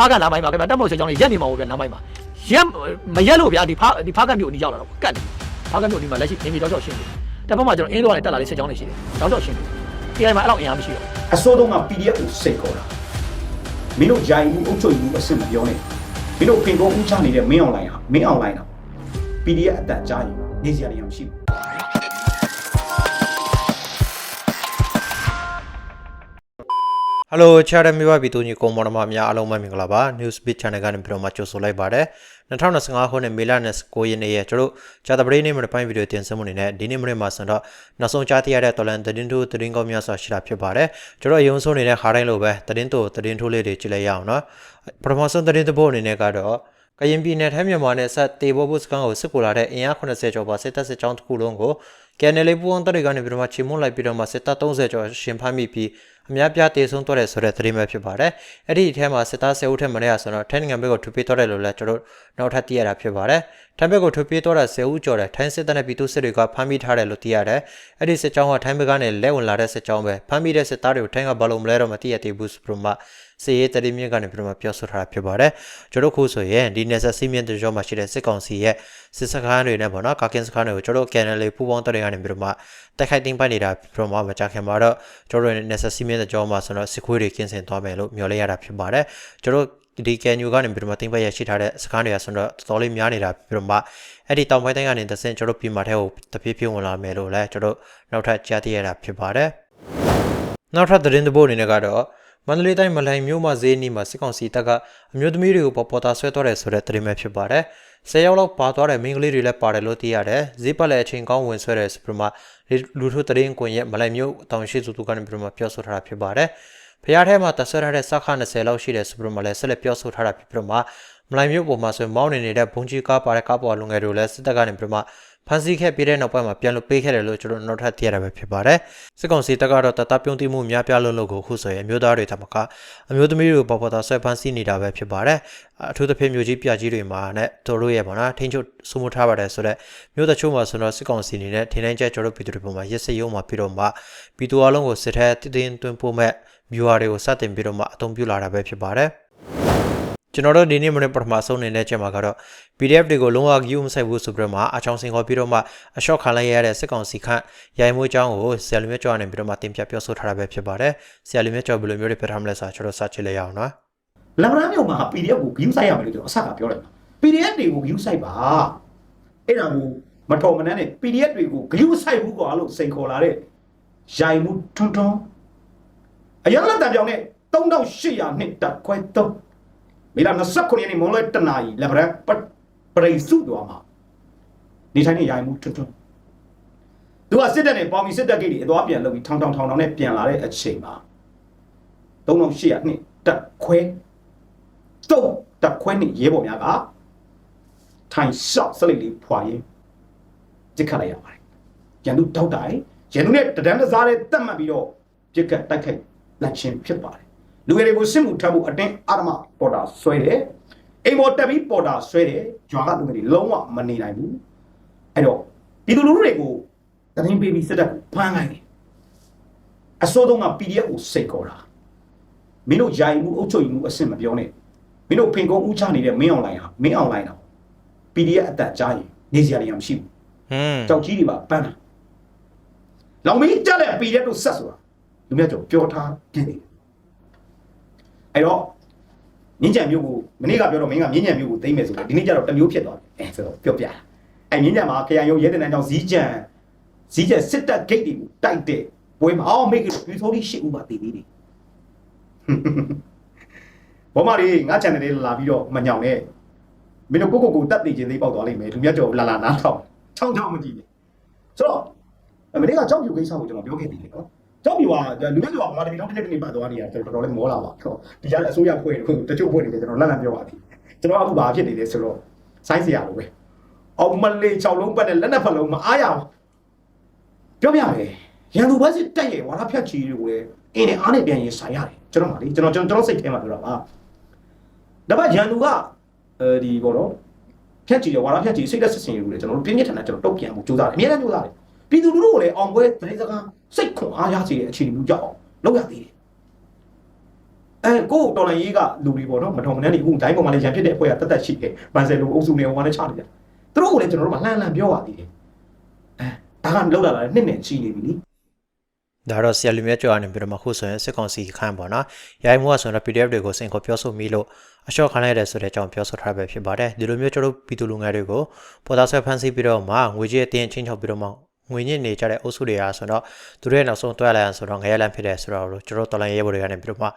ဖားကလမ်းပိုင်းမှာခင်ဗျာတက်မောက်စစ်ကြောင်းလေးရက်နေမှာပေါ့ဗျာလမ်းပိုင်းမှာရက်မရက်လို့ဗျာဒီဖားဒီဖားကမြို့အနီးရောက်လာတော့ကတ်တယ်ဖားကမြို့အနီးမှာလက်ရှိနေမီတော့တော့ရှင်းတယ်တက်ဘက်မှာကျွန်တော်အင်းတော့လည်းတက်လာတဲ့စစ်ကြောင်းလေးရှိတယ်တော့တော့ရှင်းတယ် AI မှာအဲ့လောက်အင်အားမရှိတော့အစိုးတော့က PDF ကိုစိတ်ခေါ်တာမင်းတို့ဂျိုင်မှုအုပ်ချုပ်မှုအဆင့်မပြောနဲ့မင်းတို့ပင်ကောဦးချနေတဲ့မင်းအွန်လိုင်းဟာမင်းအွန်လိုင်းတော့ PDF အတန်ကြားရင်နေစရာတွေမရှိဘူး ဟယ်လိုချာရမီဝဘီတူညီကိုမော်နမများအားလုံးပဲမင်္ဂလာပါ News Beat Channel ကနေပြီးတော့မှကြိုဆိုလိုက်ပါတယ်2025ခုနှစ်မေလ29ရက်နေ့ရဲ့ကျွန်တော်ဂျာတပရိနေ့မှာပိုင်းဗီဒီယိုတင်ဆက်မှုအနေနဲ့ဒီနေ့မနေ့မှာဆိုတော့နောက်ဆုံးကြားသိရတဲ့တော်လန်သတင်းထိုးသတင်းကောင်းများစွာရှိတာဖြစ်ပါတယ်ကျွန်တော်အယုံဆုံးနေတဲ့ခါတိုင်းလိုပဲသတင်းတိုသတင်းထိုးလေးတွေကြည့်လိုက်ရအောင်နော်ပထမဆုံးသတင်းတစ်ပုဒ်အနေနဲ့ကတော့ကရင်ပြည်နယ်ထိုင်းမြန်မာနယ်စပ်တေဘောဘုစကန်ကိုစစ်ကူလာတဲ့အင်အား80ကျော်ပါစစ်တပ်စစ်ကြောင်းတစ်ခုလုံးကို KNL ပူဝန်တပ်တွေကနေပြီးတော့မှချီမွန်းလိုက်ပြီးတော့မှစစ်တပ်30ကျော်ရှင်ဖမ်းမိပြီးအများပြားတေဆုံးသွားတယ်ဆိုတဲ့သတင်းပဲဖြစ်ပါတယ်။အဲ့ဒီအထဲမှာစစ်သား10ဦးထက်မနည်းဆိုတော့ထိုင်းနိုင်ငံဘက်ကိုထွေပြေးသွားတယ်လို့လည်းကျွန်တော်နောက်ထပ်သိရတာဖြစ်ပါတယ်။ထိုင်းဘက်ကိုထွေပြေးသွားတာ10ဦးကျော်တယ်ထိုင်းစစ်တပ်နဲ့ပြည်သူစစ်တွေကဖမ်းမိထားတယ်လို့သိရတယ်။အဲ့ဒီစစ်ကြောင်းကထိုင်းဘက်ကနေလက်ဝင်လာတဲ့စစ်ကြောင်းပဲဖမ်းမိတဲ့စစ်သားတွေကိုထိုင်းကဘာလို့မလဲတော့မသိရသေးဘူးဆိုပြီးမှ စီရေးတရီမြင့်ကနေပြီးတော့ပြောဆိုထားတာဖြစ်ပါတယ်။ကျွန်တော်ခုဆိုရင်ဒီနယ်စပ်စီးမြင့်တကြောမှာရှိတဲ့စစ်ကောင်စီရဲ့စစ်စခန်းတွေနဲ့ပေါ့နော်ကာကင်စခန်းတွေကိုကျွန်တော် KNL ပူပေါင်းတပ်တွေကနေပြီးတော့မှတိုက်ခိုက်တင်ပိုက်နေတာပြီးတော့မှမကြခင်မှာတော့ကျွန်တော်တို့နယ်စပ်စီးမြင့်တကြောမှာဆိုတော့စစ်ခွေးတွေကင်းစင်သွားမယ်လို့မျှော်လင့်ရတာဖြစ်ပါတယ်။ကျွန်တော်ဒီကန်ယူကနေပြီးတော့မှတင်ပိုက်ရရှိထားတဲ့စခန်းတွေကဆိုတော့တော်တော်လေးများနေတာပြီးတော့မှအဲ့ဒီတောင်ပိုင်းတိုင်းကနေတဆင့်ကျွန်တော်ပြည်မာထဲကိုတဖြည်းဖြည်းဝင်လာမယ်လို့လည်းကျွန်တော်နောက်ထပ်ကြားသိရတာဖြစ်ပါတယ်။နောက်ထပ်သတင်းတစ်ပုဒ်အနေနဲ့ကတော့ မန္တလေးတိုင်းမလိုင်မြို့မှာဈေးနီးမှာစစ်ကောင်စီတပ်ကအမျိုးသမီးတွေကိုပေါ်ပေါ်တာဆွဲသွားတယ်ဆိုတဲ့သတင်းပဲဖြစ်ပါတယ်။ဆယ်ယောက်လောက်ပါသွားတဲ့မိန်းကလေးတွေလည်းပါတယ်လို့သိရတယ်။ဈေးပတ်လည်းအချိန်ကောင်းဝင်ဆွဲတယ်ဆိုပြီးမှလူထုသတင်းကွန်ရက်မလိုင်မြို့တောင်ရှိစုသူကနေပြီးမှပြောဆိုထားတာဖြစ်ပါတယ်။ဖျားထဲမှာတဆွဲထားတဲ့စခ20လောက်ရှိတယ်ဆိုပြီးမှလည်းဆက်လက်ပြောဆိုထားတာဖြစ်ပြီးမှမလိုင်မြို့ပေါ်မှာဆိုမောင်းနေနေတဲ့ဘုံကြီးကားပါတဲ့ကားပေါ်လုံငယ်တွေလည်းစစ်တပ်ကနေပြီးမှ ဖန်ဆီးခဲ့ပြီးတဲ့နောက်ပိုင်းမှာပြန်လွတ်ပေးခဲ့တယ်လို့ကျွန်တော်နောက်ထပ်သိရတာပဲဖြစ်ပါတယ်။စစ်ကောင်စီတပ်ကတော့တတပြုံးတိမှုများပြားလို့လို့ကိုခုဆိုရင်အမျိုးသားတွေထမကအမျိုးသမီးတွေကိုပေါ်ပေါ်သားဆွဲဖန်ဆီးနေတာပဲဖြစ်ပါတယ်။အထူးသဖြင့်မျိုးကြီးပြကြီးတွေမှာနဲ့တို့တို့ရဲ့ပေါ့နော်ထိန်းချုပ်စုမှုထားပါတယ်ဆိုတော့မျိုးတချို့မှာဆိုတော့စစ်ကောင်စီအနေနဲ့ထင်းတိုင်းကျကျွန်တော်ပြည်သူတွေပေါ်မှာရစ်စစ်ရုံးမှာပြီးတော့မှပြည်သူအလုံးကိုစစ်ထဲတည်တင်းတွင်ပို့မဲ့မျိုးဟာတွေကိုစတင်ပြီးတော့မှအသုံးပြုလာတာပဲဖြစ်ပါတယ်။ ကျွန်တော်တို့ဒီနေ့မနေ့ပထမဆုံးနေတဲ့ချက်မှာကတော့ PDF တွေကိုလုံးဝဂီယူမဆိုင်ဘူးဆိုပြီးတော့မှအချောင်းစင်ခေါ်ပြီးတော့မှအလျှော့ခံလိုက်ရတဲ့စစ်ကောင်စီခန့်ရိုင်မွေးချောင်းကိုဆရာလူမြတ်ကျော်နေပြီးတော့မှတင်ပြပြောဆိုထားတာပဲဖြစ်ပါတယ်ဆရာလူမြတ်ကျော်ဘယ်လိုမျိုးတွေပြထားမလဲဆိုတာကျွန်တော်စချစ်လိုက်ရအောင်နော်လမ်းမမြို့မှာ PDF ကို view ဆိုင်ရမယ်လို့ကျွန်တော်အဆကပြောလိုက်တာ PDF တွေကို view ဆိုင်ပါအဲ့ဒါကိုမတော်မနှမ်းနဲ့ PDF တွေကို view ဆိုင်ဘူးကွာလို့စိန်ခေါ်လာတဲ့ရိုင်မှုထွန်းထွန်းအရင်လက်တံပြောင်းနဲ့3800နှစ်တက်ခွဲတော့ မိလာ29ရက်နေ့မွန်လွဲတနာရီလက်ဗရန်ပပရိစုတော်မှာနေထိုင်နေရိုင်မှုထွန်းထွန်းသူကစစ်တပ်နဲ့ပေါင်မီစစ်တပ်ကိတ်တွေအသွားပြန်လုပ်ပြီးထောင်ထောင်ထောင်ထောင်နဲ့ပြန်လာတဲ့အချိန်မှာ3800နှစ်တက်ခွဲတော့တက်ခွဲနေရဲဘော်များကထိုင်လျှောက်စလိတ်လေးဖွာရင်ကြစ်ခတ်လိုက်ရပါတယ်။ရန်သူတောက်တိုင်ရန်သူနဲ့တဒန်းတစားတဲ့တက်မှတ်ပြီးတော့ကြစ်ခတ်တိုက်ခိုက်လက်ချင်းဖြစ်ပါတယ်။ လူငယ်တွေကိုစစ်မှုထမ်းဖို့အတင်းအာရမပေါ်တာဆွဲတယ်။အိမ်ပေါ်တက်ပြီးပေါ်တာဆွဲတယ်။ဂျွာကလူငယ်တွေလုံးဝမနေနိုင်ဘူး။အဲ့တော့ဒီလူလူတွေကိုတရင်ပေးပြီးစစ်တပ်ကိုဖမ်းလိုက်တယ်။အစိုးဆုံးက PDF ကိုစိတ်ခေါ်တာ။မင်းတို့ယာယီမှုအုပ်ချုပ်မှုအဆင့်မပြောနဲ့မင်းတို့ဖင်ကုန်းဦးချနေတဲ့မင်းအွန်လိုင်းဟာမင်းအွန်လိုင်းတော့ PDF အတက်ကြားရင်နေစရာတွေမရှိဘူးဟွန်းကြောက်ကြီးတွေပါပန်းတာလောင်မင်းကြတဲ့ PDF တို့ဆက်ဆိုတာလူမြတ်ကျော်ပြောထားပြနေတယ် အဲ့တော့မြင်းကြံမျိုးကိုမနေ့ကပြောတော့မင်းကမြင်းကြံမျိုးကိုသိမ့်မယ်ဆိုတော့ဒီနေ့ကျတော့တစ်မျိုးဖြစ်သွားတယ်အဲဆိုတော့ပြောပြတာအဲ့မြင်းကြံမှာခရိုင်ရုံရဲတဲ့နိုင်ကြောင့်ဇီးကြံဇီးကြံစစ်တပ်ဂိတ်တွေကိုတိုက်တဲ့ပွဲမှာအော်မိတ်ကပြူထိုးလေးရှစ်ဦးပါတည်သေးတယ်ဘောမလေးငါ channel လေးလာပြီးတော့မညောင်နဲ့မင်းတို့ကိုကိုကိုတက်တည်ခြင်းသေးပေါက်သွားလိမ့်မယ်လူမြတ်ကျော်လာလာနားထောင်ချောင်းချောင်းမကြည့်နဲ့ဆိုတော့မနေ့ကကြောက်ပြူကိစ္စကိုကျွန်တော်ပြောခဲ့သေးတယ်နော် ကြောက်ပြူကလူမြတ်ကျော်ကဘာတမီတော့တစ်နေ့တစ်နေ့ပတ်သွားနေတာကျွန်တော်တော်တော်လေးမောလာပါဟုတ်ဒီကြားအစိုးရဖွဲ့တယ်တချို့ဖွဲ့နေတယ်ကျွန်တော်လက်လံပြောပါသည်ကျွန်တော်အခုဘာဖြစ်နေလဲဆိုတော့ဆိုင်းစရာလိုပဲအောင်မလေး6လုံးပတ်တဲ့လက်နဲ့ဖလုံးမအားရဘူးပြောပြမယ်ရန်သူဘက်စစ်တက်ရဲ့ဝါရဖြတ်ချီတွေကိုလည်းအင်းနဲ့အားနဲ့ပြန်ရင်ဆိုင်ရတယ်ကျွန်တော်ပါလေကျွန်တော်ကျွန်တော်စိတ်ထဲမှာပြောတာပါဒါပေမဲ့ရန်သူကအဲဒီဘောတော့ဖြတ်ချီရဝါရဖြတ်ချီစိတ်သက်စစ်စင်တွေကိုလည်းကျွန်တော်တို့ပြင်းပြထန်ထန်ကျွန်တော်တုတ်ပြန်မှုကြိုးစားတယ်အများကြီးကြိုးစားတယ် ပြည်သူလူထုကိုလည်းအောင်ပွဲတိုင်းစကားစိတ်ခွန်အားရစေတဲ့အခြေအနေမျိုးကြောက်အောင်လုပ်ရသေးတယ်အဲကိုတော်လိုင်းရေးကလူတွေပေါ့နော်မတော်မနှမ်းတွေအခုဒိုင်းပေါ်မှာလည်းရန်ဖြစ်တဲ့အဖွဲ့ကတက်တက်ရှိတယ်ပန်ဆယ်လိုအုပ်စုနေဟိုမှာလည်းချနေကြသူတို့ကလည်းကျွန်တော်တို့ကလှန်လှန်ပြောပါသေးတယ်အဲဒါကလောက်လာတာနှစ်နဲ့ချီနေပြီလीဒါတော့ဆရာလူမြတ်ကျော်အနေပြီးတော့မှခုဆိုရင်စစ်ကောင်စီခန့်ပေါ့နော်ရိုင်းမှုကဆိုတော့ PDF တွေကိုစင်ခေါ်ပြောဆိုမိလို့အလျှော့ခံလိုက်ရတယ်ဆိုတဲ့အကြောင်းပြောဆိုထားပဲဖြစ်ပါတယ်ဒီလိုမျိုးကျွန်တော်တို့ပြည်သူလူငယ်တွေကိုပေါ်သားဆွဲဖမ်းဆီးပြီးတော့မှငွေကြေးအတင်းချင်းချောက်ပြီးတော့မှ ငွေညစ်နေကြတဲ့အုပ်စုတွေအားဆိုတော့သူတို့ရဲ့နောက်ဆုံးတွဲလာရန်ဆိုတော့ငရဲလန့်ဖြစ်တယ်ဆိုတော့ကျွန်တော်တော်လိုင်းရဲဘော်တွေကနေပြီးတော့မှ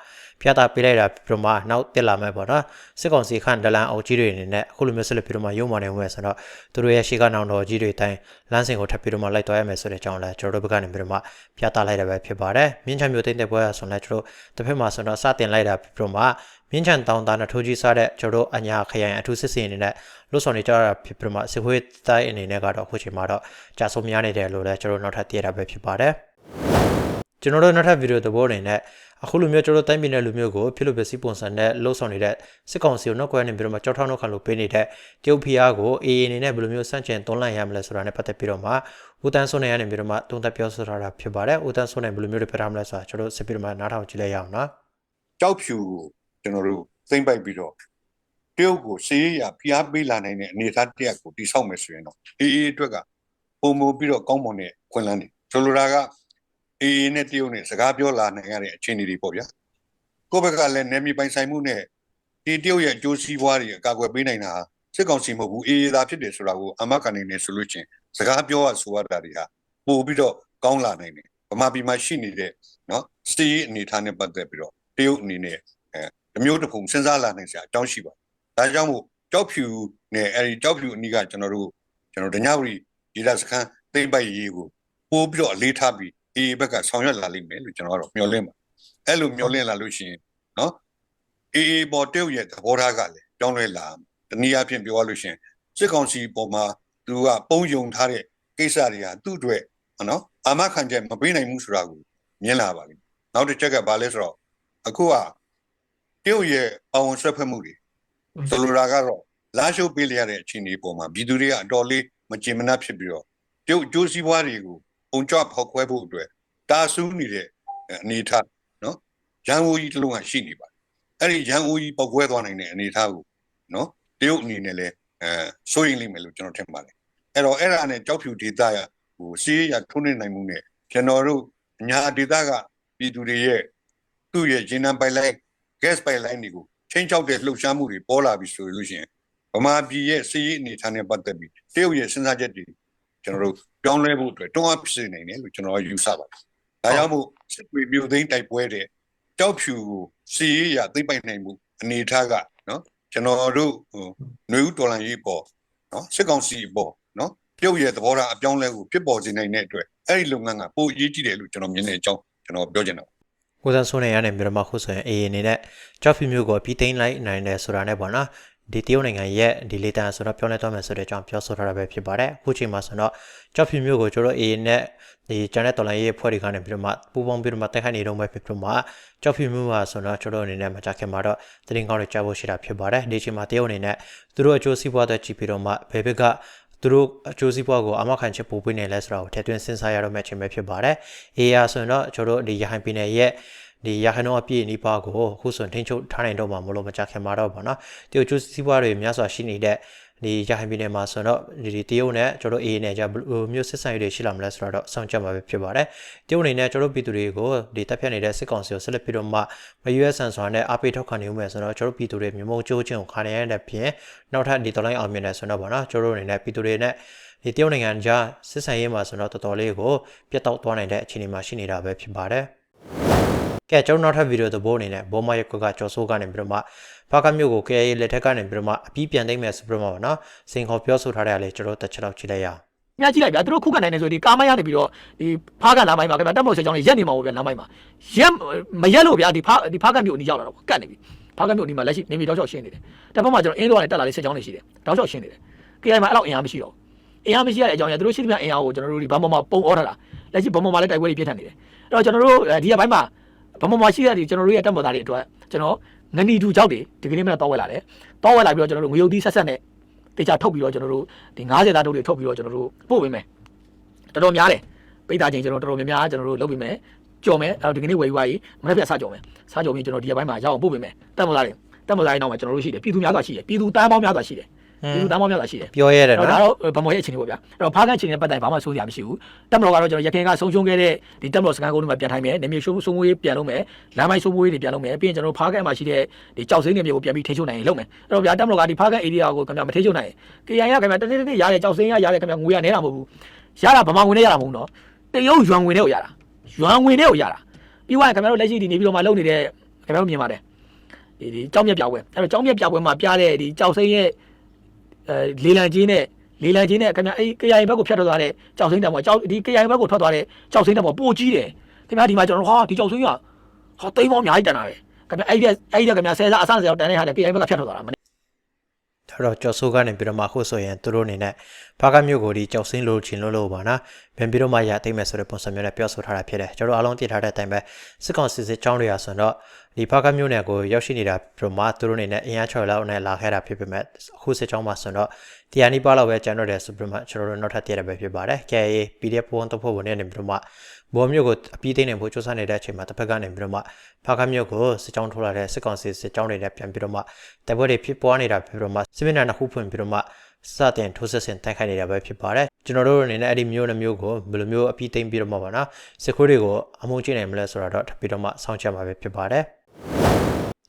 ဖျက်တာပေးလိုက်တာပြီးတော့မှနောက်တက်လာမယ်ပေါ့နော်စစ်ကောင်စီခန့်ဒလန်အုပ်ကြီးတွေအနေနဲ့အခုလိုမျိုးဆက်လက်ပြီးတော့မှရုံမာနေဝင်ဆိုတော့သူတို့ရဲ့ရှေ့ကနောင်တော်ကြီးတွေတိုင်းလမ်းစဉ်ကိုထပ်ပြီးတော့မှလိုက်သွားရမယ်ဆိုတဲ့အကြောင်းလဲကျွန်တော်တို့ဘက်ကနေပြီးတော့မှဖျက်တာလိုက်တာပဲဖြစ်ပါတယ်မြင်းချမျိုးတိတ်တဲ့ပွဲဆိုတော့ကျွန်တော်တစ်ဖက်မှာဆိုတော့စတင်လိုက်တာပြီးတော့မှ မြင်းချန်တောင်တာနဲ့ထိုးကြီးစားတဲ့ကျွန်တော်တို့အညာခရိုင်အထူးစစ်စင်အနေနဲ့လွတ်ဆောင်နေကြတာဖြစ်ပြီးတော့မှစစ်ခွေးတိုင်းအနေနဲ့ကတော့အခုချိန်မှာတော့ကြာဆုံးများနေတယ်လို့လည်းကျွန်တော်နောက်ထပ်သိရတာပဲဖြစ်ပါတယ်ကျွန်တော်တို့နောက်ထပ်ဗီဒီယိုသဘောအနေနဲ့အခုလိုမျိုးကျွန်တော်တို့တိုင်းပြည်နယ်လူမျိုးကိုဖြစ်လို့ပဲစီးပုံစံနဲ့လှုပ်ဆောင်နေတဲ့စစ်ကောင်စီကိုနောက်ကွယ်နေပြီးတော့မှကြောက်ထောက်နောက်ခံလို့ပေးနေတဲ့တရုတ်ဖီအားကို AA အနေနဲ့ဘယ်လိုမျိုးစန့်ကျင်တွန်းလှန်ရမလဲဆိုတာနဲ့ပတ်သက်ပြီးတော့မှဦးတန်းစွန်းနေရနေပြီးတော့မှတုံးသက်ပြောဆိုထားတာဖြစ်ပါတယ်ဦးတန်းစွန်းနေဘယ်လိုမျိုးတွေပြထားမလဲဆိုတာကျွန်တော်တို့စစ်ပြီးတော့မှနားထောင်ကြည့်လိုက်ရအောင်နော်ကြောက်ဖြူ ကိုကျွန်တော်တို့သိမ့်ပိုက်ပြီးတော့တရုတ်ကိုစေးရဖိအားပေးလာနိုင်တဲ့အနေအထားတစ်ရပ်ကိုတိဆောက်မယ်ဆိုရင်တော့အေးအေးအတွက်ကပုံမပြီးတော့ကောင်းမွန်တဲ့ခွင့်လန်းတယ်ဆိုလိုတာကအေးအေးနဲ့တရုတ်နဲ့စကားပြောလာနိုင်ရတဲ့အခြေအနေတွေပေါ့ဗျာကိုယ့်ဘက်ကလည်းနယ်မြေပိုင်ဆိုင်မှုနဲ့ဒီတရုတ်ရဲ့အကျိုးစီးပွားတွေအကာအကွယ်ပေးနိုင်တာစစ်ကောင်စီမဟုတ်ဘူးအေးအေးသာဖြစ်တယ်ဆိုတာကိုအမကန်နေနေဆိုလို့ချင်းစကားပြောရဆိုရတာတွေဟာပို့ပြီးတော့ကောင်းလာနိုင်တယ်ဗမာပြည်မှာရှိနေတဲ့နော်စီးအနေထားနဲ့ပတ်သက်ပြီးတော့တရုတ်အနေနဲ့ တမျိုးတစ်ခုစဉ်းစားလာနိုင်စရာအကြောင်းရှိပါတယ်။ဒါကြောင့်မို့ကြောက်ဖြူနဲ့အဲဒီကြောက်ဖြူအနီးကကျွန်တော်တို့ကျွန်တော်ဒညဝရီဒေသစခန်းသိမ့်ပိုက်ရေးကိုပို့ပြီးတော့အလေးထားပြီးအေးဘက်ကဆောင်ရွက်လာလိမ့်မယ်လို့ကျွန်တော်ကတော့မျှော်လင့်ပါ။အဲ့လိုမျှော်လင့်လာလို့ရှိရင်နော်အေးအေးပေါ်တရုတ်ရဲ့သဘောထားကလည်းကြောင်းလဲလာတနည်းအားဖြင့်ပြောရလို့ရှိရင်စစ်ကောင်စီပေါ်မှာသူကပုံယုံထားတဲ့ကိစ္စတွေဟာသူ့အတွက်နော်အာမခံချက်မပေးနိုင်ဘူးဆိုတာကိုမြင်လာပါပြီ။နောက်တစ်ချက်ကဘာလဲဆိုတော့အခုက တရုတ်ရဲ့ပါဝင်ဆွဲဖက်မှုတွေဆိုလိုတာကတော့လာရှိုးပေးလျရတဲ့အခြေအနေပေါ်မှာပြည်သူတွေကအတော်လေးမကျေမနပ်ဖြစ်ပြီးတော့တရုတ်ကျိုးစည်းပွားတွေကိုပုံကြဖောက်ခွဲဖို့အတွက်တာဆူးနေတဲ့အနေအထားနော်ရန်ဝူကြီးတစ်လုံးကရှိနေပါတယ်အဲ့ဒီရန်ဝူကြီးပောက်ခွဲသွားနိုင်တဲ့အနေအထားကိုနော်တရုတ်အနေနဲ့လည်းအဲစိုးရိမ်လိမ့်မယ်လို့ကျွန်တော်ထင်ပါတယ်အဲ့တော့အဲ့ဒါနဲ့ကြောက်ဖြူဒေသရဟိုစီးရထုံးနေနိုင်မှုနဲ့ကျွန်တော်တို့ညာဒေသကပြည်သူတွေရဲ့သူ့ရဲ့ဂျင်းနံပိုင်လိုက် gas pipeline တွေကိုချင်းချောက်တဲ့လှုပ်ရှားမှုတွေပေါ်လာပြီဆိုလို့ရှိရင်ဗမာပြည်ရဲ့စီးရေးအနေထားနဲ့ပတ်သက်ပြီးတရုတ်ရဲ့စဉ်းစားချက်တွေကျွန်တော်တို့ပြောင်းလဲဖို့အတွက်တွန်းအားဖြစ်စေနိုင်တယ်လို့ကျွန်တော်ယူဆပါတယ်။ဒါကြောင့်မို့စစ်တွေမြို့သိမ်းတိုက်ပွဲတဲ့တောက်ဖြူကိုစီးရေးရသိမ့်ပိုက်နိုင်မှုအနေထားကနော်ကျွန်တော်တို့ဟိုຫນွေဦးတော်လန်ရေးပေါ်နော်စစ်ကောင်စီပေါ်နော်တရုတ်ရဲ့သဘောထားအပြောင်းလဲကိုဖြစ်ပေါ်စေနိုင်တဲ့အတွက်အဲ့ဒီလုပ်ငန်းကပိုအရေးကြီးတယ်လို့ကျွန်တော်မြင်တဲ့အကြောင်းကျွန်တော်ပြောချင်တာ ကိုစံဆွနေရနေပြီးတော့မှခုဆိုရင် AA အနေနဲ့ကြောက်ဖြူမျိုးကိုပြီးသိမ်းလိုက်နိုင်တယ်ဆိုတာနဲ့ပေါ့နော်ဒီတရုတ်နိုင်ငံရဲ့ဒီလေတန်ဆိုတော့ပြောင်းလဲသွားမယ်ဆိုတဲ့အကြောင်းပြောဆိုထားတာပဲဖြစ်ပါတယ်အခုချိန်မှာဆိုတော့ကြောက်ဖြူမျိုးကိုကျွန်တော် AA နဲ့ဒီကျန်တဲ့တော်လိုင်းရေးဖွဲ့တွေကနေပြီးတော့မှပူပေါင်းပြီးတော့မှတိုက်ခိုက်နေတော့မှဖြစ်ပြီးမှကြောက်ဖြူမျိုးပါဆိုတော့ကျွန်တော်အနေနဲ့မကြခင်မှာတော့တင်ကောင်းတွေကြားဖို့ရှိတာဖြစ်ပါတယ်ဒီချိန်မှာတရုတ်အနေနဲ့သူတို့အကျိုးစီးပွားတွေကြည့်ပြီးတော့မှဘယ်ဘက်က သူတို့အကျိုးစီးပွားကိုအမခံချက်ပို့ပေးနေလဲဆိုတာကိုထည့်သွင်းစဉ်းစားရတော့မယ့်အချိန်ပဲဖြစ်ပါတယ်။ AA ဆိုရင်တော့ကျွန်တော်တို့ဒီရဟန်ပြည်နယ်ရဲ့ဒီရဟန်းတော်အပြည့်အနိပါကိုအခုဆိုရင်ထိန်းချုပ်ထားနိုင်တော့မှာမလို့မကြခင်မှာတော့ဗောနော်တရုတ်ကျူးစီးပွားတွေများစွာရှိနေတဲ့ ဒီရဟန်းပြည်နယ်မှာဆိုတော့ဒီတရုတ်နဲ့ကျွန်တော်အေးနဲ့じゃမျိုးစစ်ဆိုင်တွေရှိလာမလဲဆိုတော့စောင့်ကြမှာပဲဖြစ်ပါတယ်တရုတ်အနေနဲ့ကျွန်တော်ပြည်သူတွေကိုဒီတပ်ဖြတ်နေတဲ့စစ်ကောင်စီကိုဆက်လက်ပြီးတော့မှမရွေးဆန်စွာနဲ့အပိထောက်ခံနေဦးမယ်ဆိုတော့ကျွန်တော်ပြည်သူတွေမြေမုံကျိုးချင်းကိုခါနေရတဲ့ဖြင့်နောက်ထပ်ဒီတော်လိုင်းအောင်မြင်နေဆိုတော့ဗောနော်ကျွန်တော်အနေနဲ့ပြည်သူတွေနဲ့ဒီတရုတ်နိုင်ငံကြားစစ်ဆိုင်ရေးမှာဆိုတော့တော်တော်လေးကိုပြတ်တောက်သွားနိုင်တဲ့အခြေအနေမှာရှိနေတာပဲဖြစ်ပါတယ် ကဲကျွန်တော်နောက်ထပ်ဗီဒီယိုသဘောအနေနဲ့ဘောမရက်ကွက်ကကြော်ဆိုးကနေပြီးတော့မှဖာကမျိုးကို KA လက်ထက်ကနေပြီးတော့မှအပြီးပြန်သိမ်းမယ်ဆိုပြီးတော့မှပေါ့နော်စင်ခေါ်ပြောဆိုထားတဲ့အလေကျွန်တော်တစ်ချက်တော့ကြည့်လိုက်ရအောင်ညကြည့်လိုက်ဗျာသူတို့ခုခံနိုင်နေဆိုဒီကားမိုင်းရနေပြီးတော့ဒီဖားကန်လမ်းမိုင်းမှာခင်ဗျာတက်မော်ဆက်ချောင်းလေးရက်နေမှာပေါ့ဗျာလမ်းမိုင်းမှာရက်မရက်လို့ဗျာဒီဖားဒီဖားကန်မြို့အနီးရောက်လာတော့ကတ်နေပြီဖားကန်မြို့အနီးမှာလက်ရှိနေပြည်တော်ချောက်ရှင်းနေတယ်တစ်ဖက်မှာကျွန်တော်အင်းတော်ကနေတက်လာတဲ့ဆက်ချောင်းလေးရှိတယ်တောက်ချောက်ရှင်းနေတယ် KI မှာအဲ့လောက်အင်အားမရှိတော့အင်အားမရှိရတဲ့အကြောင်းရသူတို့ရှိသမျှအင်အားကိုကျွန်တော်တို့ဒီဘမ်ဘောမှာပုံဩထားတာလက်ရှိဘမ်ဘောမှာလည်းတိုက်ပွဲတွေပြင်းထန်နေတယ်အဲ့တော့ကျွန်တော်တို့ဒီကဘိုင်းမှာ ဘမ်ဘောမှာရှိတဲ့ဒီကျွန်တော်တို့ရဲ့တက်မော်သားတွေအတွက်ကျွန်တော်ငနီတူကြောက်တွေဒီကနေ့မှတော့ဝဲလာတယ်တော့ဝဲလာပြီးတော့ကျွန်တော်တို့ငွေရုပ်သီးဆက်ဆက်နဲ့တေချာထုတ်ပြီးတော့ကျွန်တော်တို့ဒီ90သားတို့တွေထုတ်ပြီးတော့ကျွန်တော်တို့ပို့ပေးမယ်တော်တော်များတယ်ပိတ်တာချင်းကျွန်တော်တော်တော်များများကျွန်တော်တို့လုပ်ပြီးမယ်ကြော်မယ်အဲ့တော့ဒီကနေ့ဝယ်ယူပါကြီးမနေ့ကစကြော်မယ်စကြော်ပြီးကျွန်တော်ဒီရက်ပိုင်းမှာရအောင်ပို့ပေးမယ်တက်မလားတယ်တက်မလားရင်တော့ကျွန်တော်တို့ရှိတယ်ပြည်သူများစွာရှိတယ်ပြည်သူတန်းပေါင်းများစွာရှိတယ် ပြည်သူတန်းပေါင်းများစွာရှိတယ်ပြောရတယ်အဲ့နော်တော့ဒါတော့ဗမော်ရဲ့အခြေအနေပေါ့ဗျာအဲ့တော့ဖားကန်အခြေအနေနဲ့ပတ်သက်ရင်ဘာမှစိုးစရာမရှိဘူးတက်မတော်ကတော့ကျွန်တော်ရခိုင်ကဆုံးရှုံးခဲ့တဲ့ဒီတက်မတော်စကန်ကုန်းတွေမှာပြန်ထိုင်မယ်နေမြေရှုံးဆုံးမွေးပြန်လုပ်မယ်လမ်းမိုင်းဆုံးမွေးတွေပြန်လုပ်မယ်ပြီးရင်ကျွန်တော်ဖားကန်မှာရှိတဲ့ဒီကြောက်စိမ့်နေမျိုးကိုပြန်ပြီးထိချုပ်နိုင်ရင်လုပ်မယ်အဲ့တော့ဗျာတက်မတော်ကဒီဖားကန် area ကိုခင်ဗျာမထိချုပ်နိုင်ရင် KI ရခင်ဗျာတနေ့တနေ့ရတဲ့ကြောက်စိမ့်ရရတဲ့ခင်ဗျာငွေရနေတာမဟုတ်ဘူးရတာဗမာငွေနဲ့ရတာမဟုတ်တော့တရုတ်ယွမ်ငွေနဲ့ကိုရတာယွမ်ငွေနဲ့ကိုရတာပြီးသွားရင်ခင်ဗျားတို့လက်ရှိဒီနေပြီးတော့မှလုပ်နေတဲ့ခင်ဗျားတို့မြင်ပါတယ်ဒီဒီကြောက်မြက်ပြပွဲအဲ့တော့ကြောက်မြက်ပြပွဲမှာပြတဲ့ဒီကြောက်စိမ့်ရဲ့ အဲလေလံကြီးနဲ့လေလံကြီးနဲ့ခင်ဗျာအဲ့ KI ဘက်ကိုဖြတ်ထွက်သွားတဲ့ကြောက်စိမ့်တံပေါ်ကြောက်ဒီ KI ဘက်ကိုထွက်သွားတဲ့ကြောက်စိမ့်တံပေါ်ပိုကြီးတယ်ခင်ဗျာဒီမှာကျွန်တော်တို့ဟာဒီကြောက်စိမ့်ကဟာတိမ်ပေါင်းအများကြီးတန်တာပဲခင်ဗျာအဲ့ဒီအဲ့ဒီခင်ဗျာဆယ်စားအဆန်းဆယ်ရောက်တန်တဲ့ဟာနဲ့ KI ဘက်ကဖြတ်ထွက်သွားတာမနေ့ဒါတော့ကျော်ဆိုးကနေပြီးတော့မှခုဆိုရင်သူတို့အနေနဲ့ဘာကမျိုးကိုဒီကြောက်စင်းလို့ချင်လို့လို့ပါနော်ပြန်ပြီးတော့မှရသိမ့်မယ်ဆိုတဲ့ပုံစံမျိုးနဲ့ပြောဆိုထားတာဖြစ်တယ်ကျွန်တော်အားလုံးသိထားတဲ့အတိုင်းပဲစစ်ကောင်စစ်စစ်ကြောင်းတွေရဆိုတော့ဒီဘာကမျိုးနဲ့ကိုရောက်ရှိနေတာပြီးတော့မှသူတို့အနေနဲ့အင်အားချော်လောက်နဲ့လာခဲ့တာဖြစ်ပေမဲ့အခုစစ်ကြောင်းမှာဆိုတော့တရားနီးပါးလောက်ပဲကျန်တော့တယ်ဆိုပြီးမှကျွန်တော်တို့နောက်ထပ်တည့်ရပဲဖြစ်ပါတယ် KA PDF ပုံတော့ဖို့ဝင်နေပြီးတော့မှဘောမျိုးကိုအပြီးသိနေဖို့စူးစမ်းနေတဲ့အချိန်မှာတစ်ဖက်ကနေပြီးတော့မှဘာကမျိုးကိုစစ်ကြောင်းထိုးလာတဲ့စစ်ကောင်စစ်စစ်ကြောင်းတွေနဲ့ပြန်ပြီးတော့မှတိုက်ပွဲတွေဖြစ်ပွားနေတာဖြစ်ပြီးတော့မှစစ်မျက်နှာနှစ်ခုဖွင့်ပြီးတော့မှ စတင်ထိုးဆက်ဆင်တိုက်ခိုက်နေတာပဲဖြစ်ပါတယ်ကျွန်တော်တို့အနေနဲ့အဲ့ဒီမျိုးနှမျိုးကိုဘယ်လိုမျိုးအပြီးသိမ့်ပြီးတော့မှပါနော်စစ်ခွေးတွေကိုအမုန်းကျင့်နိုင်မလဲဆိုတာတော့ထပ်ပြီးတော့မှစောင့်ကြမှာပဲဖြစ်ပါတယ်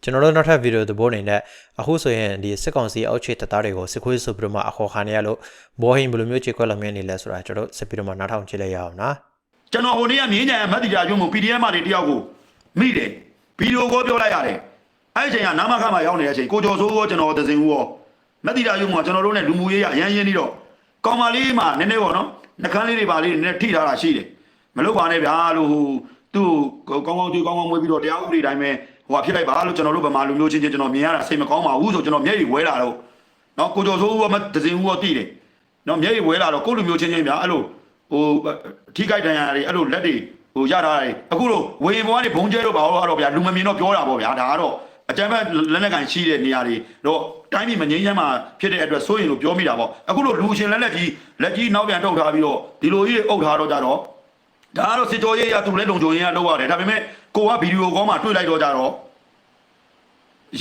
ကျွန်တော်တို့နောက်ထပ်ဗီဒီယိုသဘောအနေနဲ့အခုဆိုရင်ဒီစစ်ကောင်စီအောက်ခြေတပ်သားတွေကိုစစ်ခွေးဆိုပြီးတော့မှအခေါ်ခံရလို့ဘောဟင်းဘယ်လိုမျိုးခြေခွက်လောက်မြင်နေလဲဆိုတာကျွန်တော်တို့စစ်ပြီးတော့မှနားထောင်ကြည့်လိုက်ရအောင်နော်ကျွန်တော်ဟိုနေ့ကမြင်းကြံမတ်တီတာကျွန်းကို PDF မှနေတယောက်ကိုမိတယ်ဗီဒီယိုကောပြောလိုက်ရတယ်အဲ့ဒီအချိန်ကနာမခမှာရောက်နေတဲ့အချိန်ကိုကျော်စိုးရောကျွန်တော်သစင်ဦးရော မတ်တီတာကျွန်းကကျွန်တော်တို့နဲ့လူမှုရေးရအရန်ရင်းနေတော့ကောင်မလေးမှနည်းနည်းပေါ့နော်နှကန်းလေးတွေပါလေးတွေနည်းနည်းထိထားတာရှိတယ်မလုပ်ပါနဲ့ဗျာလို့ဟိုသူ့ကိုကောင်းကောင်းကြွေးကောင်းကောင်းမွေးပြီးတော့တရားဥပဒေတိုင်းပဲဟိုဖြစ်လိုက်ပါလို့ကျွန်တော်တို့ဗမာလူမျိုးချင်းချင်းကျွန်တော်မြင်ရတာစိတ်မကောင်းပါဘူးဆိုကျွန်တော်မျက်ရည်ဝဲလာတော့နော်ကိုကျော်စိုးရောမသစင်ဦးရောတည်တယ်နော်မျက်ရည်ဝဲလာတော့ကိုလူမျိုးချင်းချင်းဗျာအဲ့လိုဟိုထိခိုက်ဒဏ်ရာတွေအဲ့လိုလက်တွေဟိုရထားတယ်အခုလိုဝေရင်ဘွားတွေဘုံကျဲတော့ပါတော့တော့ဗျာလူမမြင်တော့ပြောတာပေါ့ဗျာဒါကတော့ အကြမ်းဖက်လက်နက်ကန်ရှိတဲ့နေရာတွေတော့တိုင်းပြည်မငြိမ်းချမ်းမှာဖြစ်တဲ့အတွက်စိုးရင်လို့ပြောမိတာပေါ့အခုလိုလူရှင်လက်လက်ကြီးလက်ကြီးနောက်ပြန်ထုတ်ထားပြီးတော့ဒီလိုကြီးတွေအုပ်ထားတော့ကြတော့ဒါကတော့စစ်တော်ရေးရသူလည်းလုံခြုံရေးရလောက်ရတယ်ဒါပေမဲ့ကိုကဗီဒီယိုကောမှတွေ့လိုက်တော့ကြတော့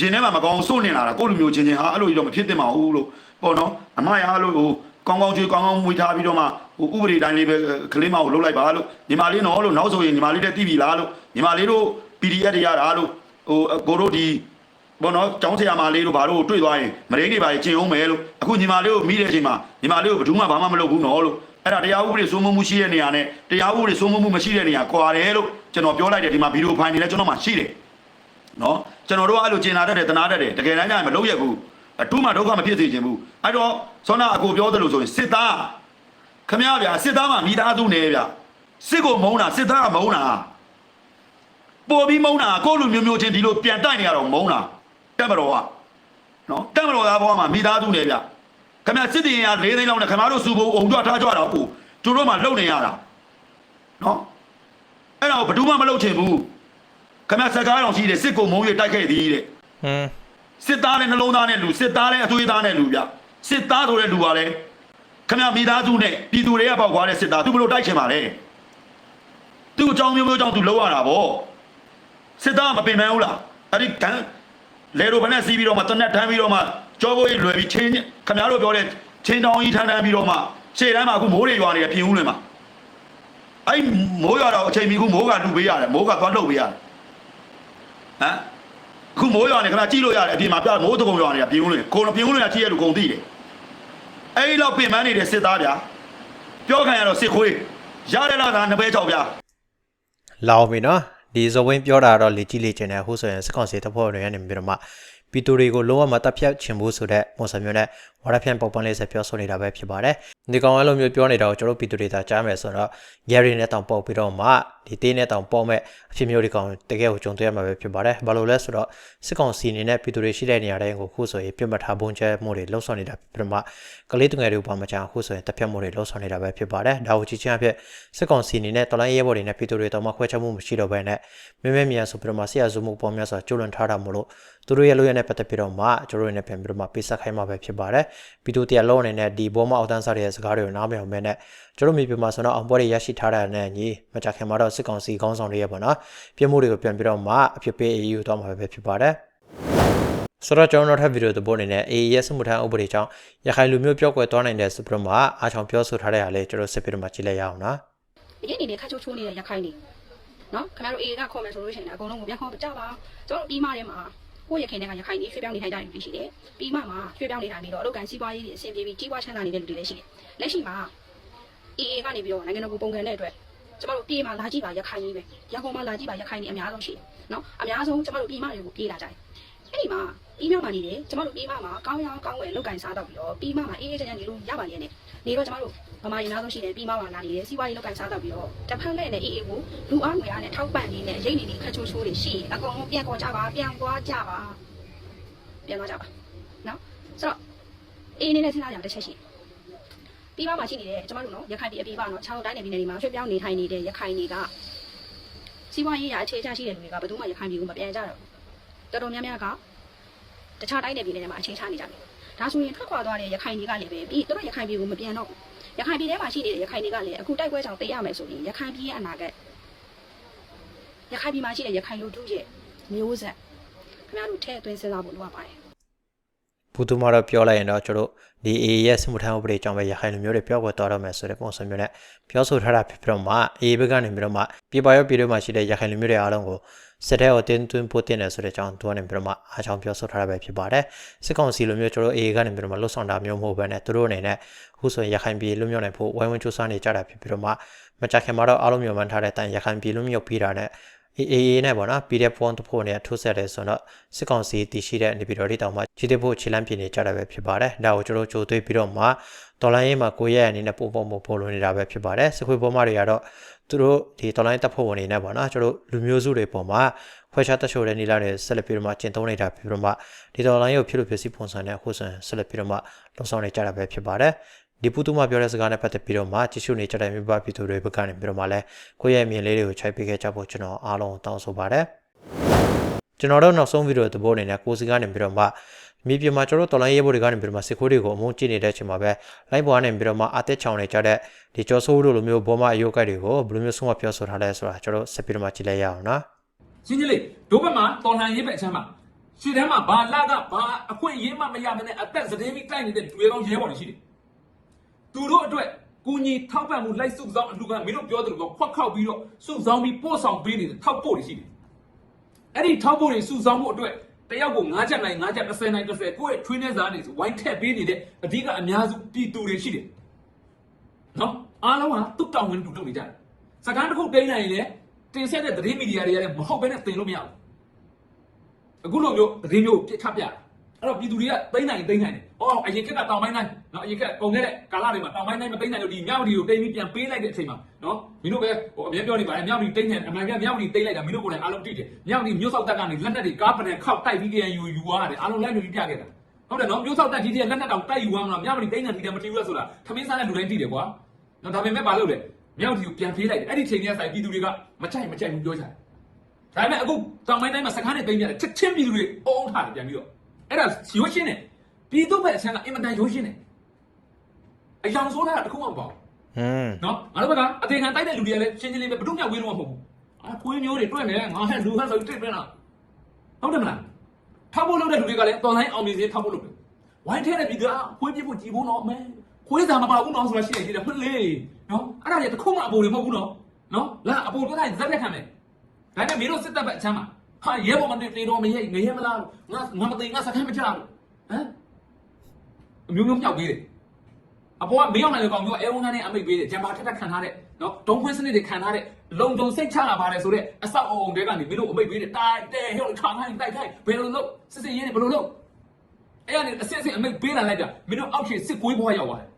ရင်ထဲမှာမကောင်းစိုးနေလာတာကိုလူမျိုးချင်းချင်းဟာအဲ့လိုကြီးတော့မဖြစ်သင့်ပါဘူးလို့ပေါ့နော်အမရလို့ဟိုကောင်းကောင်းချွေးကောင်းကောင်းမွေးထားပြီးတော့မှဟိုဥပဒေတိုင်းလေးပဲကလေးမကိုလှုပ်လိုက်ပါလို့ညီမလေးနော်လို့နောက်ဆိုရင်ညီမလေးတက်တည်ပြီလားလို့ညီမလေးတို့ PDF တွေရတာလို့ ဟိုကိုတို့ဒီဘောနော်ចောင်းဆရာမလေးတို့ဘာလို့တွေ့သွားရင်မရင်းတွေပါရင်ကျင်အောင်မယ်လို့အခုညီမလေးကိုမိတဲ့အချိန်မှာညီမလေးကိုဘယ်သူမှဘာမှမလုပ်ဘူးနော်လို့အဲ့ဒါတရားဥပဒေစိုးမိုးမှုရှိတဲ့နေရာနဲ့တရားဥပဒေစိုးမိုးမှုမရှိတဲ့နေရာကွာတယ်လို့ကျွန်တော်ပြောလိုက်တယ်ဒီမှာဗီဒီယိုဖိုင်တွေလည်းကျွန်တော်မှရှိတယ်နော်ကျွန်တော်တို့ကအဲ့လိုကျင်နာတတ်တယ်တနာတတ်တယ်တကယ်တမ်းကျရင်မလုပ်ရဘူးအတူမှဒုက္ခမဖြစ်စေချင်ဘူးအဲ့တော့ဆောနာအကိုပြောသလိုဆိုရင်စစ်သားခမရဗျာစစ်သားမှမိသားစုနေဗျာစစ်ကိုမုန်းတာစစ်သားကမုန်းတာ ပေါ်ပြီးမုန်းတာကိုယ့်လူမျိုးမျိုးချင်းဒီလိုပြန်တိုက်နေရတော့မုန်းတာတက်မတော်ကနော်တက်မတော်သားဘွားမှာမိသားစုနေဗျာခမရစစ်တင်ရ၄သိန်းလောက်နဲ့ခမရတို့စုဖို့အုံကြွထားကြတာကိုသူတို့မှလုံနေရတာနော်အဲ့တော့ဘယ်သူမှမလုပ်ချင်ဘူးခမစကားတော်ရှိတယ်စစ်ကိုမုံရတိုက်ခဲ့သည်တဲ့ဟင်းစစ်သားနဲ့နှလုံးသားနဲ့လူစစ်သားနဲ့အသွေးသားနဲ့လူဗျစစ်သားဆိုတဲ့လူပါလေခမမိသားစုနဲ့ပြည်သူတွေကပေါက်သွားတဲ့စစ်သားသူဘယ်လိုတိုက်ချင်ပါလဲသူ့အကြောင်းမျိုးမျိုးကြောင့်သူလောက်ရတာဗော စစ်သားမပင်ပန်းဘူးလားအဲ့ဒီကန်လေလိုဘနဲ့စီးပြီးတော့မှတနက်ထမ်းပြီးတော့မှကြောဘိုးကြီးလွယ်ပြီးချင်းခမတို့ပြောတဲ့ချင်းတောင်ကြီးထမ်းထမ်းပြီးတော့မှရှေ့တန်းမှာအခုမိုးတွေရွာနေတယ်ပြင်ဦးလွင်မှာအဲ့မိုးရွာတော့အချိန်မီခုမိုးကလူပေးရတယ်မိုးကသွားလှုပ်ပေးရတယ်ဟမ်အခုမိုးရွာနေခဏကြည့်လို့ရတယ်အပြင်မှာပြမိုးတကုံရွာနေတာပြင်ဦးလွင်ကိုပြင်ဦးလွင်ကကြည့်ရလို့ကုန်သိတယ်အဲ့ဒီတော့ပင်ပန်းနေတဲ့စစ်သားဗျာပြောခံရတော့စစ်ခွေးရတဲ့လားသာနှစ်ပဲချောက်ဗျာလောင်ပြီနော် ဒီဇဝင်းပြောတာတော့လေကြည့်လေကျင်တယ်အခုဆိုရင်စစ်ကောင်စီတပ်ဖွဲ့တွေကနေပြီးတော့မှပီတိုတွေကိုလုံးဝမတပ်ဖြတ်ချင်ဘူးဆိုတဲ့ပုံစံမျိုးနဲ့ ဝါရဖြန့်ပုံပန်းလေးဆက်ပြောဆိုနေတာပဲဖြစ်ပါတယ်ဒီကောင်အဲ့လိုမျိုးပြောနေတာကိုကျွန်တော်တို့ပီတိုတွေသာကြားမယ်ဆိုတော့ Gary နဲ့တောင်ပေါက်ပြီးတော့မှဒီတေးနဲ့တောင်ပေါက်မဲ့အဖြစ်မျိုးဒီကောင်တကယ်ကိုကြုံတွေ့ရမှာပဲဖြစ်ပါတယ်ဘာလို့လဲဆိုတော့စစ်ကောင်စီအနေနဲ့ပီတိုတွေရှိတဲ့နေရာတိုင်းကိုခုဆိုရင်ပြစ်မှတ်ထားပုံကျဲမှုတွေလှုပ်ဆောင်နေတာပြမကလေးတငယ်တွေဘာမှချာခုဆိုရင်တပ်ဖြတ်မှုတွေလှုပ်ဆောင်နေတာပဲဖြစ်ပါတယ်ဒါကိုကြည့်ချင်းအဖြစ်စစ်ကောင်စီအနေနဲ့တော်လိုင်းရဲဘော်တွေနဲ့ပီတိုတွေတောင်မှခွဲခြားမှုမရှိတော့ဘဲနဲ့မဲမဲမြန်ဆိုပြီးတော့မှဆရာစုမှုပေါ်များစွာကျူးလွန်ထားတာမို့လို့သူတို့ရဲ့လိုရတဲ့ပတ်သက်ပြီးတော့မှကျွန်တော်တို့နဲ့ပြန်ပြီးတော့မှပေးဆက်ခိုင်းမှာပဲဖြစ်ပါတယ်ဗီဒီယိုတရားလုံးအနေနဲ့ဒီဘောမအောက်တန်းစားတွေရဲ့စကားတွေကိုနားမလည်အောင်ပဲနဲ့ကျွန်တော်မြေပြင်မှာဆိုတော့အောင်ပွဲတွေရရှိထားတာနဲ့ညီမကြခင်မှာတော့စစ်ကောင်စီခေါင်းဆောင်တွေရဲ့ပေါ့နော်ပြစ်မှုတွေကိုပြန်ပြီးတော့မှအဖြစ်ပေးအေးယူတော့မှာပဲဖြစ်ပါတယ်ဆိုတော့ကျွန်တော်တို့ထပ်ဗီဒီယိုသဘောအနေနဲ့ AA ရဲ့စမှုထမ်းဥပဒေကြောင့်ရခိုင်လူမျိုးပြောက်ကွယ်သွားနိုင်တဲ့စပရမအားချောင်ပြောဆိုထားတဲ့အားလေးကျွန်တော်စစ်ပြီးတော့မှကြည့်လိုက်ရအောင်နော်အရင်အနေနဲ့ခါချိုးချိုးနေတဲ့ရခိုင်နေနော်ခင်ဗျားတို့အေကခေါ်မယ်ဆိုလို့ရှိရင်အကုန်လုံးကိုပြန်ခေါ်ကြပါကျွန်တော်ပြီးမှထဲမှာ ကိုယ့်ရခိုင်တွေကရခိုင်နေရွှေ့ပြောင်းနေထိုင်ကြတယ်ရှိတယ်ပြီးမှမှာရွှေ့ပြောင်းနေထိုင်ပြီးတော့အလုပ်ကန်စီးပွားရေးတွေအဆင်ပြေပြီးကြီးပွားချမ်းသာနေတဲ့လူတွေလည်းရှိတယ်လက်ရှိမှာအေအေကနေပြီးတော့နိုင်ငံတော်ကိုပုံကန်တဲ့အတွက်ကျမတို့ပြေးမှာလာကြည့်ပါရခိုင်ကြီးပဲရခိုင်မှာလာကြည့်ပါရခိုင်ကြီးအများဆုံးရှိတယ်နော်အများဆုံးကျမတို့ပြေးမှတွေကိုပြေးလာကြတယ်အဲ့ဒီမှာပြီးမှမှာနေတယ်ကျမတို့ပြေးမှမှာကောင်းရအောင်ကောင်းဝယ်လုပ်ကန်စားတော့ပြီးတော့ပြီးမှမှာအေးအေးချမ်းချမ်းနေလို့ရပါလေနဲ့ နေတော့ကျမတို့ဗမာရီနားဆုံးရှိတယ်ပြီးမှမှာလာနေတယ်စီးပွားရေးလုပ်ကန်စားတော့ပြီးတော့တစ်ဖက်နဲ့လည်းအေးအေးကိုလူအားငွေအားနဲ့ထောက်ပံ့နေနဲ့ရိတ်နေနေခက်ချိုးချိုးတွေရှိရင်အကုန်လုံးပြန်ခေါ်ကြပါပြန်သွားကြပါပြန်သွားကြပါနော်ဆိုတော့အေးနေနဲ့စဉ်းစားကြတစ်ချက်ရှိတယ်ပြီးမှမှာရှိနေတယ်ကျမတို့နော်ရခိုင်ပြည်အပြည်ပါနော်6တိုင်းနယ်ပြည်နယ်တွေမှာရွှေ့ပြောင်းနေထိုင်နေတဲ့ရခိုင်တွေကစီးပွားရေးရာအခြေချရှိတဲ့လူတွေကဘယ်သူမှရခိုင်ပြည်ကိုမပြန်ကြတော့ဘူးတော်တော်များများကတခြားတိုင်းနယ်ပြည်နယ်တွေမှာအခြေချနေကြတယ် ဒါဆိုရင်ထွက်ခွာသွားတဲ့ရခိုင်တွေကလည်းပဲပြီးသူတို့ရခိုင်ပြည်ကိုမပြန်တော့ဘူးရခိုင်ပြည်ထဲမှာရှိနေတဲ့ရခိုင်တွေကလည်းအခုတိုက်ပွဲကြောင့်သိရမယ်ဆိုရင်ရခိုင်ပြည်ရဲ့အနာဂတ်ရခိုင်ပြည်မှာရှိတဲ့ရခိုင်လူထုရဲ့မျိုးဆက်ခင်ဗျားတို့ထဲ့သွင်းစဉ်းစားဖို့လိုအပ်ပါတယ် ဘူတူမာတော့ပြောလိုက်ရင်တော့ကျွန်တော်တို့ဒီ AA ရဲ့စမှုထမ်းဥပဒေကြောင့်ပဲရခိုင်လူမျိုးတွေပြောက်ကွယ်သွားတော့မယ်ဆိုတဲ့ပုံစံမျိုးနဲ့ပြောဆိုထားတာဖြစ်ပြီးတော့မှ AA ဘက်ကနေပြီးတော့မှပြပရောပြည်တွေမှာရှိတဲ့ရခိုင်လူမျိုးတွေအားလုံးကိုစစ်တပ်ကိုတင်းသွင်းဖို့တင်တယ်ဆိုတဲ့အကြောင်းသူကနေပြီးတော့မှအားချောင်ပြောဆိုထားတာပဲဖြစ်ပါတယ်စစ်ကောင်စီလူမျိုးကျွန်တော်တို့ AA ကနေပြီးတော့မှလှုပ်ဆောင်တာမျိုးမဟုတ်ဘဲနဲ့သူတို့အနေနဲ့အခုဆိုရင်ရခိုင်ပြည်လူမျိုးနိုင်ဖို့ဝိုင်းဝန်းစူးစမ်းနေကြတာဖြစ်ပြီးတော့မှမကြခင်မှာတော့အားလုံးမျိုးမှန်ထားတဲ့အတိုင်းရခိုင်ပြည်လူမျိုးပြီးတာနဲ့ AA နဲ့ပေါ့နော် PDF ပုံတစ်ဖို့နဲ့ထိုးဆက်တယ်ဆိုတော့စစ်ကောင်စီတည်ရှိတဲ့နေပြည်တော်ဒီတောင်မှကြီးတဲ့ဖို့ခြေလမ်းပြင်နေကြတာပဲဖြစ်ပါတယ်။ဒါကိုကျွန်တော်ကြိုသွေးပြီးတော့မှတော်လိုင်းရေးမှာကိုရဲအနေနဲ့ပုံပုံပုံပေါ်လို့နေတာပဲဖြစ်ပါတယ်။စခွေပေါ်မတွေကတော့သူတို့ဒီတော်လိုင်းတပ်ဖို့ဝင်နေနေပေါ့နော်ကျွန်တော်လူမျိုးစုတွေပေါ်မှာခွဲခြားတက်ချိုတဲ့နေလာတွေဆက်လက်ပြီးတော့မှကျင့်သုံးနေတာဖြစ်ပြီးတော့မှဒီတော်လိုင်းကိုဖြစ်လို့ဖြစ်စီပုံစံနဲ့အခုဆိုရင်ဆက်လက်ပြီးတော့မှလုံဆောင်နေကြတာပဲဖြစ်ပါတယ်။ ဒီပူတူမပြောတဲ့စကားနဲ့ပတ်သက်ပြီးတော့မှကြည့်ရှုနေကြတဲ့မိဘပြည်သူတွေဘက်ကနေပြီးတော့မှလည်းကိုယ့်ရဲ့အမြင်လေးတွေကိုခြိုက်ပေးခဲ့ကြဖို့ကျွန်တော်အားလုံးတောင်းဆိုပါတယ်ကျွန်တော်တို့နောက်ဆုံးဗီဒီယိုသဘောအနေနဲ့ကိုစီကနေပြီးတော့မှမြေပြင်မှာကျွန်တော်တို့တော်လိုင်းရေးဖို့တွေကနေပြီးတော့မှစစ်ခိုးတွေကိုအမုန်းကြည့်နေတဲ့အချိန်မှာပဲလိုင်းပေါ်ကနေပြီးတော့မှအသက်ချောင်နေကြတဲ့ဒီကျော်ဆိုးတို့လိုမျိုးဘောမအယုတ်ကိုက်တွေကိုဘယ်လိုမျိုးဆုံးမပြောဆိုထားလဲဆိုတာကျွန်တော်ဆက်ပြီးတော့မှကြည့်လိုက်ရအောင်နော်ရှင်းချင်းလေးဒုဘက်မှာတော်လှန်ရေးဘက်အချမ်းမှာရှေ့တန်းမှာဘာလာကဘာအခွင့်အရေးမှမရမနဲ့အသက်စတဲ့မိတိုက်နေတဲ့တွေ့ကောင်းရဲဘော်တွေရှိတယ် သူတို့အတွက်ကိုကြီးထောက်ပံ့မှုလိုက်စုဆောင်အလူကမင်းတို့ပြောသလိုပေါ့ခွက်ခောက်ပြီးတော့စုဆောင်ပြီးပို့ဆောင်ပေးနေတဲ့ထောက်ပို့တွေရှိတယ်အဲ့ဒီထောက်ပို့တွေစုဆောင်မှုအတွက်တယောက်ကို9ချက်နိုင်9ချက်30နိုင်30ကိုယ့်ရဲ့ trainer ဇာတ်နေဆိုဝိုင်းထက်ပေးနေတဲ့အဓိကအများစုပြည်သူတွေရှိတယ်နော်အားလုံးကတုတ်တောင်းဝင်တူတုတ်နေကြတယ်စကားတစ်ခုတိန်းနိုင်ရင်လည်းတင်ဆက်တဲ့သတင်းမီဒီယာတွေကလည်းမဟုတ်ဘဲနဲ့တင်လို့မရဘူးအခုလိုမျိုးသတင်းမျိုးပြစ်ခတ်ပြ အဲ့တော့ပြည်သူတွေကတိန်းနိုင်တိန်းနိုင်တယ်။အော်အရင်ကတောင်ပိုင်းတိုင်းနော်အရင်ကကုန်ခဲ့တဲ့ကာလတွေမှာတောင်ပိုင်းတိုင်းမတိန်းနိုင်လို့ဒီမြောက်ဒီကိုတိန်းပြီးပြန်ပေးလိုက်တဲ့အချိန်မှာနော်မင်းတို့ပဲဟိုအမြဲပြောနေပါတယ်မြောက်ဒီတိန်းနေအမှန်ကမြောက်ဒီတိန်းလိုက်တာမင်းတို့ကိုယ်လည်းအားလုံးသိတယ်။မြောက်ဒီမျိုးဆောက်တက်ကနေလက်နက်တွေကားပနံခောက်တိုက်ပြီးပြန်ယူယူသွားတယ်အားလုံးလိုက်လို့ပြခဲ့တာ။ဟုတ်တယ်နော်မျိုးဆောက်တက်ကြီးတွေကလက်နက်တောင်တိုက်ယူသွားမလားမြောက်ဒီတိန်းနေဒီတည်းမတီးဘူးဆိုတာထမင်းစားတဲ့လူတိုင်းသိတယ်ကွာ။နော်ဒါပေမဲ့မလုပ်တယ်မြောက်ဒီကိုပြန်ပေးလိုက်တယ်အဲ့ဒီချိန်ကြီးကဆိုင်ပြည်သူတွေကမကြိုက်မကြိုက်ဘူးပြောချင်တယ်။ဒါပေမဲ့အခုတောင်ပိုင်းတိုင်းမှာစကားနဲ့တိန်းပြတယ်ချက်ချင်းပြည်သူတွေအုံးထားတယ်ပြန်ပြီးတော့ အဲ့ဒါရိုးရှင်းတယ်ပြည်သူ့ဘက်အဆန်းကအင်မတန်ရိုးရှင်းတယ်အယောင်ဆိုးတာတခုမှမပေါ့อืมနော်ငါတို့ဘက်ကအသေးခံတိုက်တဲ့လူတွေကလည်းရှင်းရှင်းလေးပဲဘယ်တော့မှဝေးလို့မဟုတ်ဘူးအာခွေးမျိုးတွေတွေ့နေငါဟဲ့လူဟဲ့ဆိုတိတ်ပြန်လာဟုတ်တယ်မလားထောက်ဖို့လုပ်တဲ့လူတွေကလည်းတော်လိုင်းအောင်မြင်စေထောက်ဖို့လုပ်တယ်ဝိုင်းထဲတဲ့ပြည်သူကခွေးပြစ်ဖို့ကြည်ဖို့တော့မဲခွေးစာမပါဘူးနော်ဆိုတာရှိနေသေးတယ်မှတ်လေနော်အဲ့ဒါကြီးတခုမှအပေါ်တွေမဟုတ်ဘူးနော်နော်လာအပေါ်ပြလိုက်ဇက်ရက်ခံမယ်ဒါနဲ့မင်းတို့စစ်တပ်ဘက်အချမ်းမှာ ဟာရဲဘော်မတေတေတော်မရဲငရဲမလားငါငါမတေငါစခန်းမချလို့ဟမ်အမျိုးမျိုးမြောက်ပေးတယ်အပေါ်ကမင်းအောင်နိုင်ကောင်မျိုးအဲဝန်ကနေအမိတ်ပေးတယ်ဂျမ်ဘာထက်ထက်ခံထားတဲ့နော်ဒုံခွင်းစနစ်တွေခံထားတဲ့လုံုံစိတ်ချလာပါတယ်ဆိုတော့အဆောက်အုံတွေကနေမင်းတို့အမိတ်ပေးတယ်တိုက်တဲ့ဟဲ့ထောင်ခိုင်းတိုက်ခိုင်းဘယ်လိုလုပ်စစ်စစ်ရင်းနေဘယ်လိုလုပ်အဲ့ကနေအစစ်စစ်အမိတ်ပေးလာလိုက်တာမင်းတို့အောက်ခြေစစ်ကွေးဘွားရောက်သွားတယ်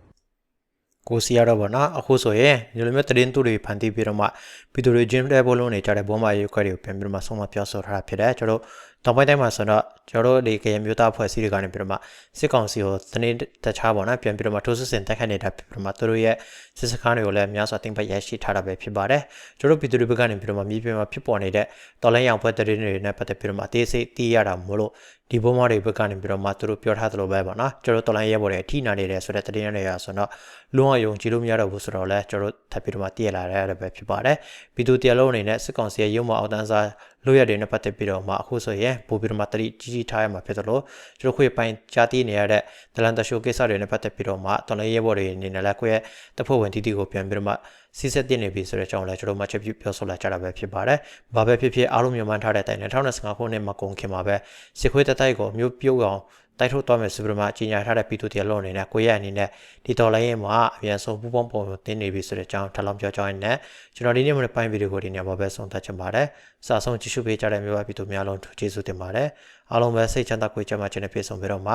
ကိုစီရတော့ဗောနော်အခုဆိုရင်ဒီလိုမျိုးသတင်းတူတွေဖန်တီးပြီးတော့မှပြည်သူတွေဂျင်းတဲ့ဘောလုံးနေကြတဲ့ဘောမရုပ်ခွဲတွေကိုပြန်ပြီးတော့မှဆုံးမပြောဆိုထားတာဖြစ်တယ်ကျွန်တော်တို့တောင်ပိုင်းတိုင်းမှာဆိုတော့ကျွန်တော်တို့ဒီကရမျိုးသားဖွဲ့စည်းတွေကနေပြီးတော့မှစစ်ကောင်စီကိုတနေ့တခြားဗောနော်ပြန်ပြီးတော့မှထိုးစစ်ဆင်တိုက်ခိုက်နေတာဖြစ်ပြီးတော့မှသူတို့ရဲ့စစ်စခန်းတွေကိုလည်းအများစွာတင်ပတ်ရရှိထားတာပဲဖြစ်ပါတယ်ကျွန်တော်တို့ပြည်သူတွေဘက်ကနေပြီးတော့မှမြေပြင်မှာဖြစ်ပေါ်နေတဲ့တော်လိုင်းရောင်ဖွဲ့သတင်းတွေနဲ့ပတ်သက်ပြီးတော့မှအသေးစိတ်သိရတာမို့လို့ ဒီဘုံမတွေဘက်ကနေပြီးတော့မှသူတို့ပြောထားသလိုပဲပေါ့နော်ကျွန်တော်တော်လိုင်းရဲဘော်တွေအထိနာနေတယ်ဆိုတဲ့တတိယနေရာဆိုတော့လုံးဝယုံကြည်လို့မရတော့ဘူးဆိုတော့လဲကျွန်တော်ထပ်ပြီးတော့မှတည်ရလာတဲ့ပဲဖြစ်ပါတယ်ပြည်သူတရားလုံးအနေနဲ့စစ်ကောင်စီရဲ့ရုံးမအောင်တန်းစားလို့ရတဲ့နဲ့ပတ်သက်ပြီးတော့မှအခုဆိုရင်ပို့ပြီးတော့မှတတိကြီးကြီးထားရမှာဖြစ်သလိုကျွန်တော်ခွေပိုင်ကြားတီးနေရတဲ့ဒလန်တရှိုကိစ္စတွေနဲ့ပတ်သက်ပြီးတော့မှတော်လိုင်းရဲဘော်တွေအနေနဲ့လည်းကိုယ့်ရဲ့တပ်ဖွဲ့ဝင်တီတီကိုပြန်ပြီးတော့မှ စီဆက်တင်နေပြီဆိုတဲ့အကြောင်းလည်းကျွန်တော်မှချက်ပြပြောဆိုလာကြတာပဲဖြစ်ပါတယ်။ဘာပဲဖြစ်ဖြစ်အားလုံးမြန်မာထားတဲ့အတိုင်း2025ခုနှစ်မှာကုန်ခင်မှာပဲစစ်ခွေးတတိုက်ကိုမြို့ပြုတ်အောင်တိုက်ထုတ်သွားမယ်ဆိုပြီးတော့မှကြီးညာထားတဲ့ပြည်သူတရားလုံးအနေနဲ့ကိုယ့်ရဲ့အနေနဲ့ဒီတော်လိုင်းရဲ့မှာအမြန်ဆုံးပူပေါင်းပုံတင်နေပြီဆိုတဲ့အကြောင်းထပ်လောင်းပြောကြရင်လည်းကျွန်တော်ဒီနေ့မနေ့ပိုင်းဗီဒီယိုကိုဒီညမှာပဲဆုံးသတ်ချင်ပါတယ်။စာဆုံးကြည့်ရှုပေးကြတဲ့မြန်မာပြည်သူများလုံးကျေးဇူးတင်ပါတယ်။အားလုံးပဲစိတ်ချမ်းသာကိုယ်ကျန်းမာခြင်းနဲ့ပြည့်စုံပြီးတော့မှ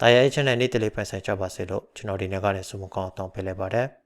တာယာရဲ့ channel နေ့တလေးပိုင်ဆိုင်ကြပါစေလို့ကျွန်တော်ဒီနေ့ကလည်းဆုမကောင်းတောင်းပေးလိုက်ပါတယ်။